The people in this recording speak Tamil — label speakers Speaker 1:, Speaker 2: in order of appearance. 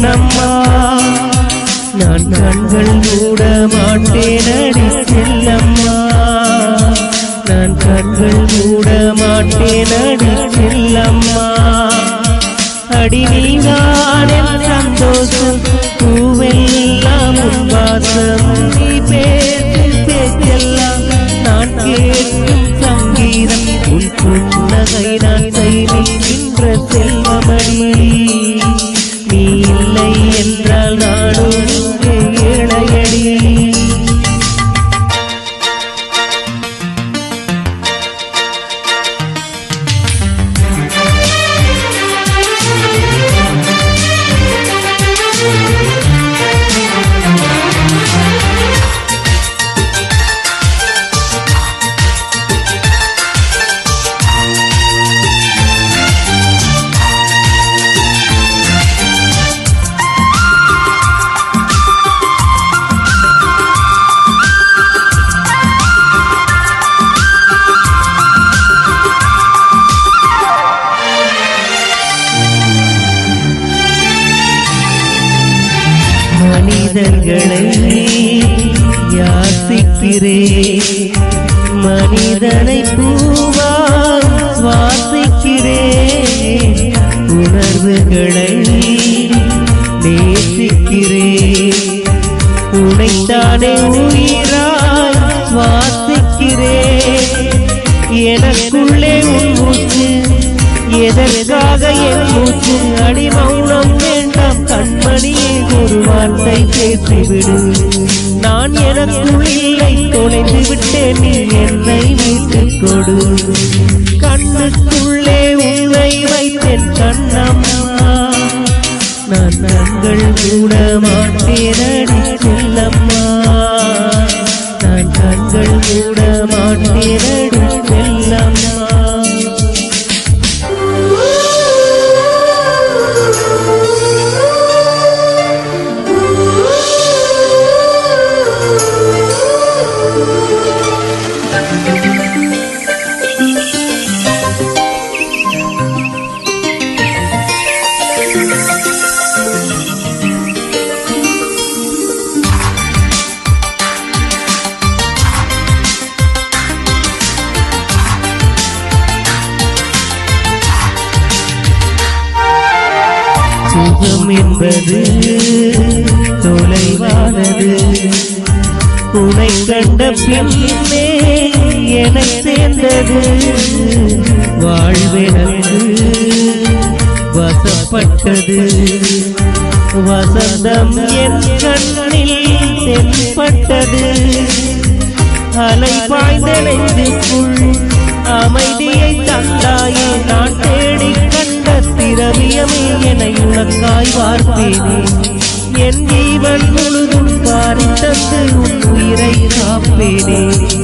Speaker 1: கண்ணம்மா நான் கண்கள் மூட மாட்டேன் அடி செல்லம்மா. நான் கண்கள் மூட மாட்டேன் அடி செல்லம்மா. அடி நீதான் சந்தோஷம் பூவெல்லாம் வாசம் நீ பேசு பேசெல்லாம் நான் கேட்கும் சங்கீதம். உன் புன்னகை நான் கையில் நின்ற செல்வமடி. மனிதர்களை யாசிக்கிறே மனிதனை பூவா சுவாசிக்கிறேன் உணர்வுகளை நேசிக்கிறே. உனைத்தானே உயிர் வார்த்தை பேசிவிடு நான் எனக்குள் இல்லை தொலைந்து விட்டேன் நீ என்னை வீட்டுக் கொடு. கண்ணுக்குள்ளே உன்னை வைத்தேன் கண்ணம்மா. நான் கண்கள் கூட மாட்டேனடி செல்லம்மா. சுகம் என்பது தொலைவானது. உனை கண்ட பின்னே என சேர்ந்தது. வாழ்வெனக்கு வசப்பட்டது. வசந்தம் என் கண்ணில் தென்பட்டது. அலை பாய்ந்த அமைதியை தந்தாயே. நான் தேடி கண்ட திரவியமே என உனக்காய் வார்த்தேனே. என் ஜீவன் முழுதும் பாரி உன் உயிரை காப்பேனே.